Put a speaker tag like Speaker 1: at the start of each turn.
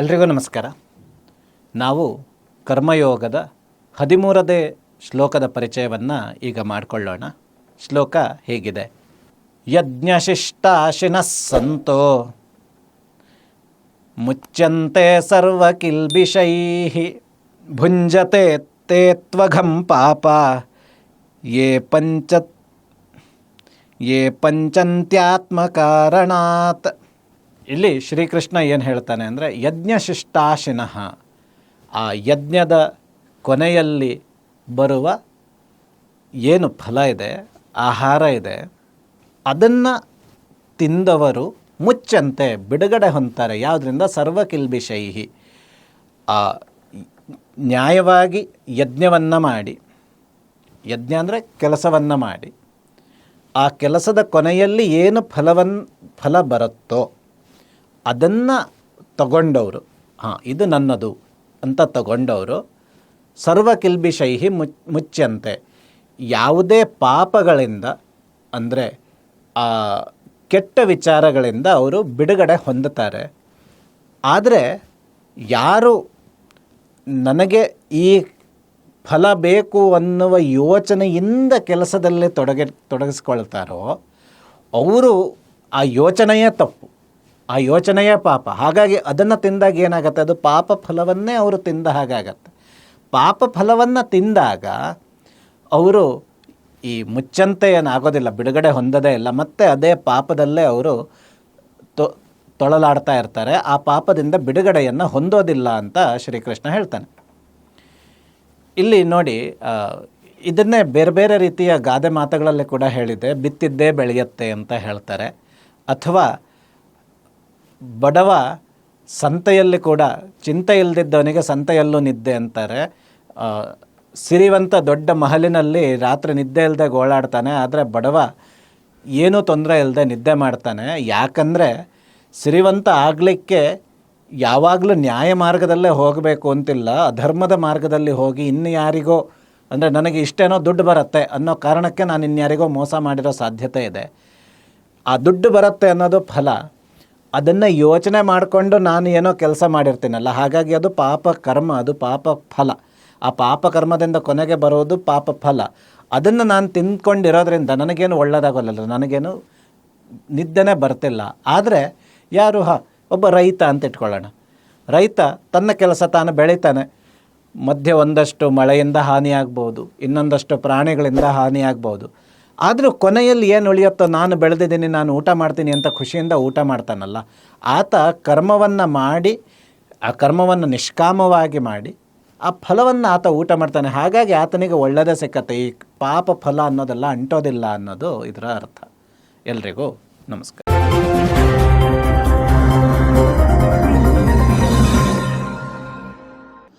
Speaker 1: ಎಲ್ರಿಗೂ ನಮಸ್ಕಾರ. ನಾವು ಕರ್ಮಯೋಗದ ಹದಿಮೂರದೇ ಶ್ಲೋಕದ ಪರಿಚಯವನ್ನು ಈಗ ಮಾಡಿಕೊಳ್ಳೋಣ. ಶ್ಲೋಕ ಹೇಗಿದೆ? ಯಜ್ಞಶಿಷ್ಟಾಶಿನಃ ಸಂತೋ. ಮುಚ್ಚಂತೆ ಸರ್ವಕಿಲ್ಬಿಷೈ ಭುಂಜತೆ ತೇ ತ್ವಘಂ ಪಾಪ. ಯೇ ಪಂಚ ಯೇ ಪಂಚಂತ್ಯಾತ್ಮಕಾರಣಾತ್. ಇಲ್ಲಿ ಶ್ರೀಕೃಷ್ಣ ಏನು ಹೇಳ್ತಾನೆ ಅಂದರೆ, ಯಜ್ಞಶಿಷ್ಟಾಶಿನಃ, ಆ ಯಜ್ಞದ ಕೊನೆಯಲ್ಲಿ ಬರುವ ಏನು ಫಲ ಇದೆ, ಆಹಾರ ಇದೆ, ಅದನ್ನು ತಿಂದವರು ಮುಚ್ಚಂತೆ, ಬಿಡುಗಡೆ ಹೊಂತಾರೆ ಯಾವುದರಿಂದ? ಆ ನ್ಯಾಯವಾಗಿ ಯಜ್ಞವನ್ನು ಮಾಡಿ. ಯಜ್ಞ ಅಂದರೆ ಕೆಲಸವನ್ನು ಮಾಡಿ. ಆ ಕೆಲಸದ ಕೊನೆಯಲ್ಲಿ ಏನು ಫಲವನ್, ಫಲ ಬರುತ್ತೋ ಅದನ್ನು ತಗೊಂಡವರು. ಹಾಂ, ಇದು ನನ್ನದು ಅಂತ ತಗೊಂಡವರು. ಸರ್ವಕಿಲ್ಬಿಷೈಹಿ ಮುಚ್ ಮುಚ್ಚಂತೆ ಯಾವುದೇ ಪಾಪಗಳಿಂದ ಅಂದರೆ ಕೆಟ್ಟ ವಿಚಾರಗಳಿಂದ ಅವರು ಬಿಡುಗಡೆ ಹೊಂದುತ್ತಾರೆ. ಆದರೆ, ಯಾರು ನನಗೆ ಈ ಫಲ ಬೇಕು ಅನ್ನುವ ಯೋಚನೆಯಿಂದ ಕೆಲಸದಲ್ಲಿ ತೊಡಗಿ, ತೊಡಗಿಸ್ಕೊಳ್ತಾರೋ, ಅವರು ಆ ಯೋಚನೆಯೇ ತಪ್ಪು. ಆ ಯೋಚನೆಯೇ ಪಾಪ. ಹಾಗಾಗಿ ಅದನ್ನು ತಿಂದಾಗ ಏನಾಗುತ್ತೆ? ಅದು ಪಾಪ ಫಲವನ್ನೇ ಅವರು ತಿಂದ ಹಾಗಾಗತ್ತೆ. ಪಾಪ ಫಲವನ್ನು ತಿಂದಾಗ ಅವರು ಈ ಮುಚ್ಚಂತೆ ಏನಾಗೋದಿಲ್ಲ ಬಿಡುಗಡೆ ಹೊಂದದೇ ಇಲ್ಲ. ಮತ್ತೆ ಅದೇ ಪಾಪದಲ್ಲೇ ಅವರು ತೊ, ತೊಳಲಾಡ್ತಾ ಇರ್ತಾರೆ. ಆ ಪಾಪದಿಂದ ಬಿಡುಗಡೆಯನ್ನು ಹೊಂದೋದಿಲ್ಲ ಅಂತ ಶ್ರೀಕೃಷ್ಣ ಹೇಳ್ತಾನೆ. ಇಲ್ಲಿ ನೋಡಿ ಇದನ್ನೇ ಬೇರೆ ಬೇರೆ ರೀತಿಯ ಗಾದೆ ಮಾತುಗಳಲ್ಲಿ ಕೂಡ ಹೇಳಿದೆ ಬಿತ್ತಿದ್ದೇ ಬೆಳೆಯುತ್ತೆ ಅಂತ ಹೇಳ್ತಾರೆ. ಅಥವಾ ಬಡವ ಸಂತೆಯಲ್ಲಿ ಕೂಡ ಚಿಂತೆ ಇಲ್ಲದಿದ್ದವನಿಗೆ ಸಂತೆಯಲ್ಲೂ ನಿದ್ದೆ ಅಂತಾರೆ. ಸಿರಿವಂತ ದೊಡ್ಡ ಮಹಲಿನಲ್ಲಿ ರಾತ್ರಿ ನಿದ್ದೆ ಇಲ್ಲದೆ ಗೋಳಾಡ್ತಾನೆ, ಆದರೆ ಬಡವ ಏನೂ ತೊಂದರೆ ಇಲ್ಲದೆ ನಿದ್ದೆ ಮಾಡ್ತಾನೆ. ಯಾಕಂದರೆ ಸಿರಿವಂತ ಆಗಲಿಕ್ಕೆ ಯಾವಾಗಲೂ ನ್ಯಾಯ ಮಾರ್ಗದಲ್ಲೇ ಹೋಗಬೇಕು ಅಂತಿಲ್ಲ. ಅಧರ್ಮದ ಮಾರ್ಗದಲ್ಲಿ ಹೋಗಿ ಇನ್ನು ಯಾರಿಗೋ ಅಂದರೆ ನನಗೆ ಇಷ್ಟೇನೋ ದುಡ್ಡು ಬರುತ್ತೆ ಅನ್ನೋ ಕಾರಣಕ್ಕೆ ನಾನು ಇನ್ಯಾರಿಗೋ ಮೋಸ ಮಾಡಿರೋ ಸಾಧ್ಯತೆ ಇದೆ. ಆ ದುಡ್ಡು ಬರುತ್ತೆ ಅನ್ನೋದು ಫಲ. ಅದನ್ನು ಯೋಚನೆ ಮಾಡಿಕೊಂಡು ನಾನು ಏನೋ ಕೆಲಸ ಮಾಡಿರ್ತೀನಲ್ಲ, ಹಾಗಾಗಿ ಅದು ಪಾಪ ಕರ್ಮ, ಅದು ಪಾಪ ಫಲ. ಆ ಪಾಪ ಕರ್ಮದಿಂದ ಕೊನೆಗೆ ಬರೋದು ಪಾಪ ಫಲ. ಅದನ್ನು ನಾನು ತಿಂದ್ಕೊಂಡಿರೋದ್ರಿಂದ ನನಗೇನು ಒಳ್ಳೆಯದಾಗಲ್ಲ ನನಗೇನು ನಿದ್ದೆನೇ ಬರ್ತಿಲ್ಲ. ಆದರೆ ಯಾರು, ಹ, ಒಬ್ಬ ರೈತ ಅಂತ ಇಟ್ಕೊಳ್ಳೋಣ. ರೈತ ತನ್ನ ಕೆಲಸ ತಾನು ಬೆಳೀತಾನೆ. ಮಧ್ಯೆ ಒಂದಷ್ಟು ಮಳೆಯಿಂದ ಹಾನಿಯಾಗ್ಬೋದು, ಇನ್ನೊಂದಷ್ಟು ಪ್ರಾಣಿಗಳಿಂದ ಹಾನಿಯಾಗ್ಬೋದು. ಆದರೂ ಕೊನೆಯಲ್ಲಿ ಏನು ಉಳಿಯುತ್ತೋ ನಾನು ಬೆಳೆದಿದ್ದೀನಿ, ನಾನು ಊಟ ಮಾಡ್ತೀನಿ ಅಂತ ಖುಷಿಯಿಂದ ಊಟ ಮಾಡ್ತಾನಲ್ಲ. ಆತ ಕರ್ಮವನ್ನು ಮಾಡಿ, ಆ ಕರ್ಮವನ್ನು ನಿಷ್ಕಾಮವಾಗಿ ಮಾಡಿ, ಆ ಫಲವನ್ನು ಆತ ಊಟ ಮಾಡ್ತಾನೆ. ಹಾಗಾಗಿ ಆತನಿಗೆ ಒಳ್ಳೆಯದೇ ಸಿಕ್ಕತ್ತೆ. ಈ ಪಾಪ ಫಲ ಅನ್ನೋದೆಲ್ಲ ಅಂಟೋದಿಲ್ಲ ಅನ್ನೋದು ಇದರ ಅರ್ಥ. ಎಲ್ರಿಗೂ ನಮಸ್ಕಾರ.